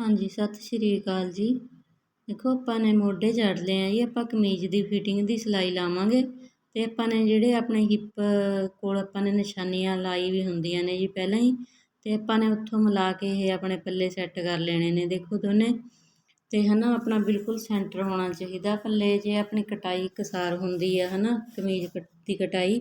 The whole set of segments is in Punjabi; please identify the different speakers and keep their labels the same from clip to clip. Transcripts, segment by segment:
Speaker 1: ਹਾਂਜੀ, ਸਤਿ ਸ਼੍ਰੀ ਅਕਾਲ ਜੀ। ਦੇਖੋ, ਆਪਾਂ ਨੇ ਮੋਢੇ ਜੜ ਲਏ ਆ ਜੀ, ਆਪਾਂ ਕਮੀਜ਼ ਦੀ ਫਿਟਿੰਗ ਦੀ ਸਿਲਾਈ ਲਾਵਾਂਗੇ ਤੇ ਆਪਾਂ ਨੇ ਜਿਹੜੇ ਆਪਣੇ ਹਿੱਪ ਕੋਲ ਆਪਾਂ ਨੇ ਨਿਸ਼ਾਨੀਆਂ ਲਾਈ ਵੀ ਹੁੰਦੀਆਂ ਨੇ ਜੀ ਪਹਿਲਾਂ ਹੀ, ਤੇ ਆਪਾਂ ਨੇ ਉੱਥੋਂ ਮਿਲਾ ਕੇ ਇਹ ਆਪਣੇ ਪੱਲੇ ਸੈੱਟ ਕਰ ਲੈਣੇ ਨੇ ਦੇਖੋ ਦੋਨੇ। ਤੇ ਹਨਾ, ਆਪਣਾ ਬਿਲਕੁਲ ਸੈਂਟਰ ਹੋਣਾ ਚਾਹੀਦਾ, ਪੱਲੇ ਜੇ ਆਪਣੀ ਕਟਾਈ ਇਕਸਾਰ ਹੁੰਦੀ ਆ ਹਨਾ, ਕਮੀਜ਼ ਦੀ ਕਟਾਈ,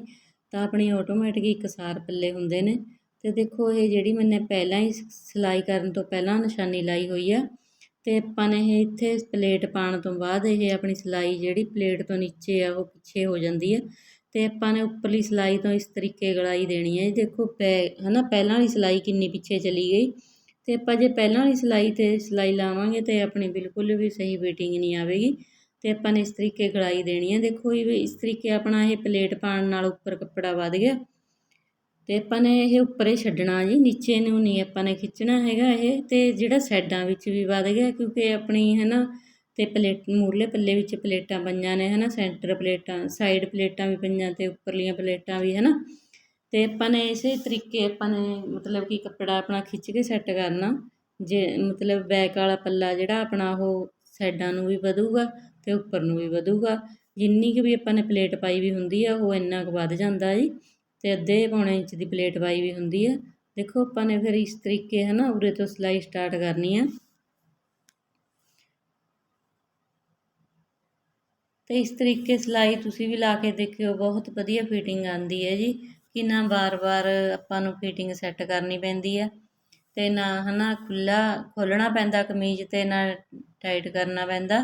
Speaker 1: ਤਾਂ ਆਪਣੀ ਆਟੋਮੈਟਿਕ ਇਕਸਾਰ ਪੱਲੇ ਹੁੰਦੇ ਨੇ। ਅਤੇ ਦੇਖੋ ਇਹ ਜਿਹੜੀ ਮੈਨੇ ਪਹਿਲਾਂ ਹੀ ਸਿਲਾਈ ਕਰਨ ਤੋਂ ਪਹਿਲਾਂ ਨਿਸ਼ਾਨੀ ਲਾਈ ਹੋਈ ਆ ਅਤੇ ਆਪਾਂ ਨੇ ਇਹ ਇੱਥੇ ਪਲੇਟ ਪਾਉਣ ਤੋਂ ਬਾਅਦ ਇਹ ਆਪਣੀ ਸਿਲਾਈ ਜਿਹੜੀ ਪਲੇਟ ਤੋਂ ਨੀਚੇ ਆ, ਉਹ ਪਿੱਛੇ ਹੋ ਜਾਂਦੀ ਆ ਅਤੇ ਆਪਾਂ ਨੇ ਉੱਪਰਲੀ ਸਿਲਾਈ ਤੋਂ ਇਸ ਤਰੀਕੇ ਗਲਾਈ ਦੇਣੀ ਹੈ ਦੇਖੋ ਪੈ ਹੈ ਨਾ ਪਹਿਲਾਂ ਵਾਲੀ ਸਿਲਾਈ ਕਿੰਨੀ ਪਿੱਛੇ ਚਲੀ ਗਈ ਅਤੇ ਆਪਾਂ ਜੇ ਪਹਿਲਾਂ ਵਾਲੀ ਸਿਲਾਈ ਤੇ ਸਿਲਾਈ ਲਾਵਾਂਗੇ ਤਾਂ ਆਪਣੀ ਬਿਲਕੁਲ ਵੀ ਸਹੀ ਫਿਟਿੰਗ ਨਹੀਂ ਆਵੇਗੀ ਅਤੇ ਆਪਾਂ ਨੇ ਇਸ ਤਰੀਕੇ ਗਲਾਈ ਦੇਣੀ ਹੈ ਦੇਖੋ ਇਹ ਇਸ ਤਰੀਕੇ ਆਪਣਾ ਇਹ ਪਲੇਟ ਪਾਉਣ ਨਾਲ ਉੱਪਰ ਕੱਪੜਾ ਵੱਧ ਗਿਆ। ਅਤੇ ਆਪਾਂ ਨੇ ਇਹ ਉੱਪਰੇ ਛੱਡਣਾ ਜੀ, ਨੀਚੇ ਨੂੰ ਨਹੀਂ ਆਪਾਂ ਨੇ ਖਿੱਚਣਾ ਹੈਗਾ ਇਹ ਅਤੇ ਜਿਹੜਾ ਸਾਈਡਾਂ ਵਿੱਚ ਵੀ ਵੱਧ ਗਿਆ ਕਿਉਂਕਿ ਆਪਣੀ ਹੈ ਨਾ ਅਤੇ ਪਲੇਟ ਮੂਰਲੇ ਪੱਲੇ ਵਿੱਚ ਪਲੇਟਾਂ ਪਈਆਂ ਨੇ ਹੈ ਨਾ ਸੈਂਟਰ ਪਲੇਟਾਂ, ਸਾਈਡ ਪਲੇਟਾਂ ਵੀ ਪਈਆਂ ਅਤੇ ਉੱਪਰਲੀਆਂ ਪਲੇਟਾਂ ਵੀ ਹੈ ਨਾ ਅਤੇ ਆਪਾਂ ਨੇ ਇਸੇ ਤਰੀਕੇ ਆਪਾਂ ਨੇ ਮਤਲਬ ਕਿ ਕੱਪੜਾ ਆਪਣਾ ਖਿੱਚ ਕੇ ਸੈੱਟ ਕਰਨਾ, ਜੇ ਮਤਲਬ ਬੈਕ ਵਾਲਾ ਪੱਲਾ ਜਿਹੜਾ ਆਪਣਾ ਉਹ ਸਾਈਡਾਂ ਨੂੰ ਵੀ ਵਧੂਗਾ ਅਤੇ ਉੱਪਰ ਨੂੰ ਵੀ ਵਧੂਗਾ। ਜਿੰਨੀ ਕੁ ਵੀ ਆਪਾਂ ਨੇ ਪਲੇਟ ਪਾਈ ਵੀ ਹੁੰਦੀ ਆ, ਉਹ ਇੰਨਾ ਕੁ ਵੱਧ ਜਾਂਦਾ ਜੀ। ਅਤੇ ਅੱਧੇ ਪੌਣੇ ਇੰਚ ਦੀ ਪਲੇਟ ਪਾਈ ਵੀ ਹੁੰਦੀ ਆ। ਦੇਖੋ ਆਪਾਂ ਨੇ ਫਿਰ ਇਸ ਤਰੀਕੇ ਹੈ ਨਾ ਉਰੇ ਤੋਂ ਸਿਲਾਈ ਸਟਾਰਟ ਕਰਨੀ ਆ। ਤੇ ਇਸ ਤਰੀਕੇ ਸਿਲਾਈ ਤੁਸੀਂ ਵੀ ਲਾ ਕੇ ਦੇਖਿਓ, ਬਹੁਤ ਵਧੀਆ ਫਿਟਿੰਗ ਆਉਂਦੀ ਹੈ ਜੀ। ਕਿ ਨਾ ਵਾਰ-ਵਾਰ ਆਪਾਂ ਨੂੰ ਫਿਟਿੰਗ ਸੈੱਟ ਕਰਨੀ ਪੈਂਦੀ ਆ ਤੇ ਨਾ ਹਨਾ ਖੁੱਲਾ ਖੋਲਣਾ ਪੈਂਦਾ ਕਮੀਜ਼ ਤੇ ਨਾ ਟਾਈਟ ਕਰਨਾ ਪੈਂਦਾ।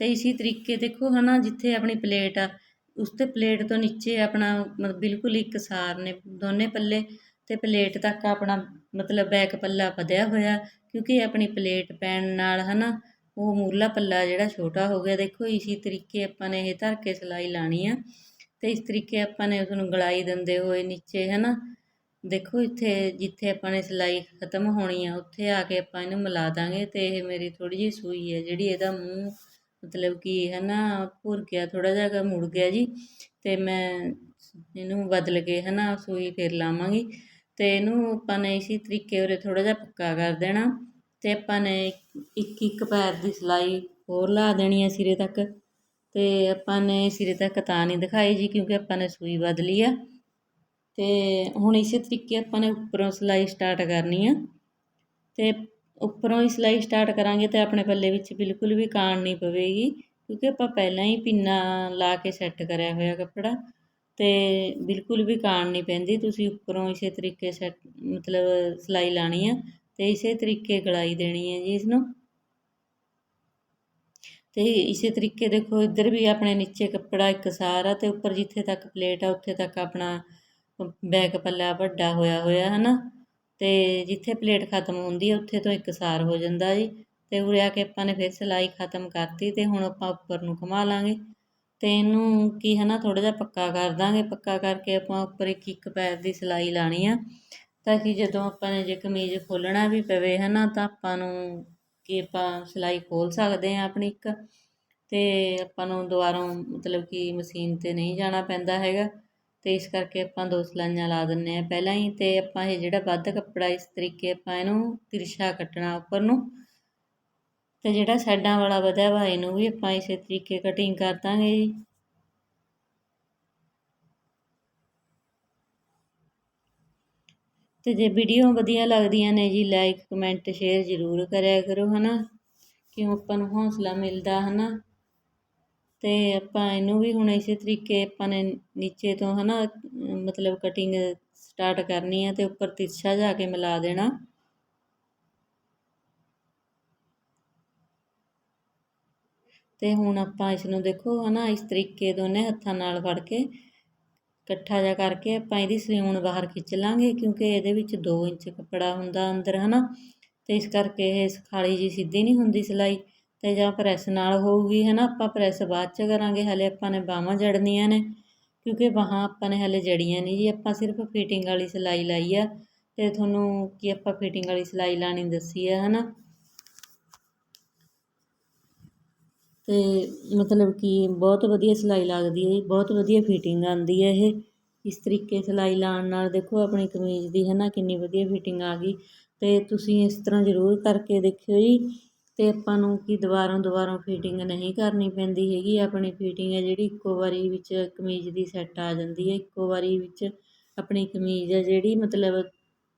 Speaker 1: ਤੇ ਇਸੇ ਤਰੀਕੇ ਦੇਖੋ ਹਨਾ ਜਿੱਥੇ ਆਪਣੀ ਪਲੇਟ ਆ ਉਸ ਤੇ ਪਲੇਟ ਤੋਂ ਨੀਚੇ ਆਪਣਾ ਮਤਲਬ ਬਿਲਕੁਲ ਇੱਕਸਾਰ ਨੇ, ਦੋਨੇ ਪੱਲੇ ਅਤੇ ਪਲੇਟ ਤੱਕ ਆਪਣਾ ਮਤਲਬ ਬੈਕ ਪੱਲਾ ਵਧਿਆ ਹੋਇਆ ਕਿਉਂਕਿ ਆਪਣੀ ਪਲੇਟ ਪੈਣ ਨਾਲ ਹੈ ਨਾ ਉਹ ਮੂਰਲਾ ਪੱਲਾ ਜਿਹੜਾ ਛੋਟਾ ਹੋ ਗਿਆ, ਦੇਖੋ ਇਸੇ ਤਰੀਕੇ ਆਪਾਂ ਨੇ ਇਹ ਧਰ ਕੇ ਸਿਲਾਈ ਲਾਣੀ ਆ ਅਤੇ ਇਸ ਤਰੀਕੇ ਆਪਾਂ ਨੇ ਉਸਨੂੰ ਗਲਾਈ ਦਿੰਦੇ ਹੋਏ ਨੀਚੇ ਹੈ ਨਾ ਦੇਖੋ ਇੱਥੇ ਜਿੱਥੇ ਆਪਾਂ ਨੇ ਸਿਲਾਈ ਖਤਮ ਹੋਣੀ ਆ ਉੱਥੇ ਆ ਕੇ ਆਪਾਂ ਇਹਨੂੰ ਮਿਲਾ ਦਾਂਗੇ ਅਤੇ ਇਹ ਮੇਰੀ ਥੋੜ੍ਹੀ ਜਿਹੀ ਸੂਈ ਹੈ ਜਿਹੜੀ ਇਹਦਾ ਮੂੰਹ ਮਤਲਬ ਕਿ ਹੈ ਨਾ ਭੁਰ ਗਿਆ, ਥੋੜ੍ਹਾ ਜਿਹਾ ਮੁੜ ਗਿਆ ਜੀ ਅਤੇ ਮੈਂ ਇਹਨੂੰ ਬਦਲ ਕੇ ਹੈ ਨਾ ਸੂਈ ਫਿਰ ਲਾਵਾਂਗੀ। ਅਤੇ ਇਹਨੂੰ ਆਪਾਂ ਨੇ ਇਸੇ ਤਰੀਕੇ ਉਰੇ ਥੋੜ੍ਹਾ ਜਿਹਾ ਪੱਕਾ ਕਰ ਦੇਣਾ ਅਤੇ ਆਪਾਂ ਨੇ ਇੱਕ ਇੱਕ ਪੈਰ ਦੀ ਸਿਲਾਈ ਹੋਰ ਲਾ ਦੇਣੀ ਹੈ ਸਿਰੇ ਤੱਕ। ਅਤੇ ਆਪਾਂ ਨੇ ਸਿਰੇ ਤੱਕ ਤਾਂ ਨਹੀਂ ਦਿਖਾਈ ਜੀ, ਕਿਉਂਕਿ ਆਪਾਂ ਨੇ ਸੂਈ ਬਦਲੀ ਆ। ਅਤੇ ਹੁਣ ਇਸੇ ਤਰੀਕੇ ਆਪਾਂ ਨੇ ਉੱਪਰੋਂ ਸਿਲਾਈ ਸਟਾਰਟ ਕਰਨੀ ਆ। ਅਤੇ ਉੱਪਰੋਂ ਹੀ ਸਿਲਾਈ ਸਟਾਰਟ ਕਰਾਂਗੇ ਤਾਂ ਆਪਣੇ ਪੱਲੇ ਵਿੱਚ ਬਿਲਕੁਲ ਵੀ ਕਾਣ ਨਹੀਂ ਪਵੇਗੀ, ਕਿਉਂਕਿ ਆਪਾਂ ਪਹਿਲਾਂ ਹੀ ਪਿੰਨਾ ਲਾ ਕੇ ਸੈੱਟ ਕਰਿਆ ਹੋਇਆ ਕੱਪੜਾ ਤੇ ਬਿਲਕੁਲ ਵੀ ਕਾਣ ਨਹੀਂ ਪੈਂਦੀ, ਤੁਸੀਂ ਉੱਪਰੋਂ ਇਸੇ ਤਰੀਕੇ ਸੈੱਟ ਮਤਲਬ ਸਿਲਾਈ ਲਾਣੀ ਆ ਤੇ ਇਸੇ ਤਰੀਕੇ ਗਲਾਈ ਦੇਣੀ ਹੈ ਜੀ ਇਸ ਨੂੰ ਤੇ ਇਸੇ ਤਰੀਕੇ ਦੇਖੋ ਇੱਧਰ ਵੀ ਆਪਣੇ ਨੀਚੇ ਕੱਪੜਾ ਇੱਕ ਸਾਰ ਆ ਤੇ ਉੱਪਰ ਜਿੱਥੇ ਤੱਕ ਪਲੇਟ ਆ ਉੱਥੇ ਤੱਕ ਆਪਣਾ ਬੈਕ ਪੱਲਾ ਵੱਡਾ ਹੋਇਆ ਹੋਇਆ ਹਨਾ। ਅਤੇ ਜਿੱਥੇ ਪਲੇਟ ਖਤਮ ਹੁੰਦੀ ਹੈ ਉੱਥੇ ਤੋਂ ਇੱਕ ਸਾਰ ਹੋ ਜਾਂਦਾ ਜੀ। ਅਤੇ ਉਰੇ ਆ ਕੇ ਆਪਾਂ ਨੇ ਫਿਰ ਸਿਲਾਈ ਖਤਮ ਕਰਤੀ ਅਤੇ ਹੁਣ ਆਪਾਂ ਉੱਪਰ ਨੂੰ ਘੁੰਮਾ ਲਾਂਗੇ। ਅਤੇ ਇਹਨੂੰ ਕੀ ਹੈ ਨਾ, ਥੋੜ੍ਹਾ ਜਿਹਾ ਪੱਕਾ ਕਰ ਦਾਂਗੇ। ਪੱਕਾ ਕਰਕੇ ਆਪਾਂ ਉੱਪਰ ਇੱਕ ਇੱਕ ਪੈਰ ਦੀ ਸਿਲਾਈ ਲਾਣੀ ਆ। ਤਾਂ ਕਿ ਜਦੋਂ ਆਪਾਂ ਨੇ ਜੇ ਕਮੀਜ਼ ਖੋਲ੍ਹਣਾ ਵੀ ਪਵੇ ਹੈ ਨਾ, ਤਾਂ ਆਪਾਂ ਨੂੰ ਕਿ ਆਪਾਂ ਸਿਲਾਈ ਖੋਲ ਸਕਦੇ ਹਾਂ ਆਪਣੀ ਇੱਕ। ਅਤੇ ਆਪਾਂ ਨੂੰ ਦੁਬਾਰਾ ਮਤਲਬ ਕਿ ਮਸ਼ੀਨ 'ਤੇ ਨਹੀਂ ਜਾਣਾ ਪੈਂਦਾ ਹੈਗਾ। ਤੇ ਇਸ ਕਰਕੇ ਆਪਾਂ ਦੋ ਸਲਾਈਆਂ ਲਾ ਦਿੰਨੇ ਆ ਪਹਿਲਾਂ ਹੀ ਤੇ ਆਪਾਂ ਇਹ ਜਿਹੜਾ ਵੱਧ ਕੱਪੜਾ ਇਸ ਤਰੀਕੇ ਆਪਾਂ ਇਹਨੂੰ ਤਿਰਛਾ ਕੱਟਣਾ ਉੱਪਰ ਨੂੰ ਤੇ ਜਿਹੜਾ ਸਾਈਡਾਂ ਵਾਲਾ ਵਧਿਆ ਵਾ ਇਹਨੂੰ ਵੀ ਆਪਾਂ ਇਸੇ ਤਰੀਕੇ ਕਟਿੰਗ ਕਰ ਦਾਂਗੇ ਜੀ। ਤੇ ਜੇ ਵੀਡੀਓ ਵਧੀਆ ਲੱਗਦੀਆਂ ਨੇ ਜੀ ਲਾਈਕ ਕਮੈਂਟ ਸ਼ੇਅਰ ਜ਼ਰੂਰ ਕਰਿਆ ਕਰੋ ਹਨਾ। ਕਿਉਂ ਆਪਾਂ ਨੂੰ ਹੌਸਲਾ ਮਿਲਦਾ ਹਨਾ। ਅਤੇ ਆਪਾਂ ਇਹਨੂੰ ਵੀ ਹੁਣ ਇਸੇ ਤਰੀਕੇ ਆਪਾਂ ਨੇ ਨੀਚੇ ਤੋਂ ਹੈ ਨਾ ਮਤਲਬ ਕਟਿੰਗ ਸਟਾਰਟ ਕਰਨੀ ਹੈ ਅਤੇ ਉੱਪਰ ਤਿਰਛਾ ਜਾ ਕੇ ਮਿਲਾ ਦੇਣਾ। ਤੇ ਹੁਣ ਆਪਾਂ ਇਸ ਨੂੰ ਦੇਖੋ ਹਨਾ, ਇਸ ਤਰੀਕੇ ਦੋਨੇ ਹੱਥਾਂ ਨਾਲ ਫੜ ਕੇ ਇਕੱਠਾ ਜਿਹਾ ਕਰਕੇ ਆਪਾਂ ਇਹਦੀ ਸਿਉਣ ਬਾਹਰ ਖਿੱਚ ਲਾਂਗੇ, ਕਿਉਂਕਿ ਇਹਦੇ ਵਿੱਚ 2 ਇੰਚ ਕੱਪੜਾ ਹੁੰਦਾ ਅੰਦਰ ਹਨਾ। ਤੇ ਇਸ ਕਰਕੇ ਇਹ ਖਾਲੀ ਜੀ ਸਿੱਧੀ ਨਹੀਂ ਹੁੰਦੀ ਸਿਲਾਈ। ਤੇ ਜਾਂ ਪ੍ਰੈਸ ਨਾਲ ਹੋਊਗੀ ਹੈ ਨਾ ਆਪਾਂ ਪ੍ਰੈਸ ਬਾਅਦ ਚ ਕਰਾਂਗੇ, ਹਲੇ ਆਪਾਂ ਨੇ ਬਾਹਾਂ ਜੜਨੀਆਂ ਨੇ, ਕਿਉਂਕਿ ਬਾਹਾਂ ਆਪਾਂ ਨੇ ਹਲੇ ਜੜੀਆਂ ਨਹੀਂ ਜੀ। ਆਪਾਂ ਸਿਰਫ ਫਿਟਿੰਗ ਵਾਲੀ ਸਿਲਾਈ ਲਾਈ ਆ ਤੇ ਤੁਹਾਨੂੰ ਕੀ ਆਪਾਂ ਫਿਟਿੰਗ ਵਾਲੀ ਸਿਲਾਈ ਲਾਣੀ ਦੱਸੀ ਆ ਹੈ ਨਾ ਤੇ ਮਤਲਬ ਕਿ ਬਹੁਤ ਵਧੀਆ ਸਿਲਾਈ ਲੱਗਦੀ ਹੈ ਬਹੁਤ ਵਧੀਆ ਫਿਟਿੰਗ ਆਉਂਦੀ ਹੈ ਇਹ। ਇਸ ਤਰੀਕੇ ਸਿਲਾਈ ਲਾਉਣ ਨਾਲ ਦੇਖੋ ਆਪਣੀ ਕਮੀਜ਼ ਦੀ ਹੈ ਨਾ ਕਿੰਨੀ ਵਧੀਆ ਫਿਟਿੰਗ ਆ ਗਈ। ਅਤੇ ਤੁਸੀਂ ਇਸ ਤਰ੍ਹਾਂ ਜ਼ਰੂਰ ਕਰਕੇ ਦੇਖਿਓ ਜੀ। ਅਤੇ ਆਪਾਂ ਨੂੰ ਕਿ ਦੁਬਾਰਾ ਦੁਬਾਰਾ ਫਿਟਿੰਗ ਨਹੀਂ ਕਰਨੀ ਪੈਂਦੀ ਹੈਗੀ, ਆਪਣੀ ਫਿਟਿੰਗ ਹੈ ਜਿਹੜੀ ਇੱਕੋ ਵਾਰੀ ਵਿੱਚ ਕਮੀਜ਼ ਦੀ ਸੈੱਟ ਆ ਜਾਂਦੀ ਹੈ, ਇੱਕੋ ਵਾਰੀ ਵਿੱਚ ਆਪਣੀ ਕਮੀਜ਼ ਹੈ ਜਿਹੜੀ ਮਤਲਬ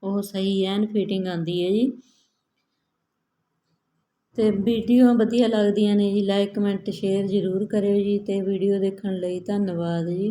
Speaker 1: ਉਹ ਸਹੀ ਐਨ ਫਿਟਿੰਗ ਆਉਂਦੀ ਹੈ ਜੀ। ਅਤੇ ਵੀਡੀਓ ਵਧੀਆ ਲੱਗਦੀਆਂ ਨੇ ਜੀ ਲਾਈਕ ਕਮੈਂਟ ਸ਼ੇਅਰ ਜ਼ਰੂਰ ਕਰਿਓ ਜੀ ਅਤੇ ਵੀਡੀਓ ਦੇਖਣ ਲਈ ਧੰਨਵਾਦ ਜੀ।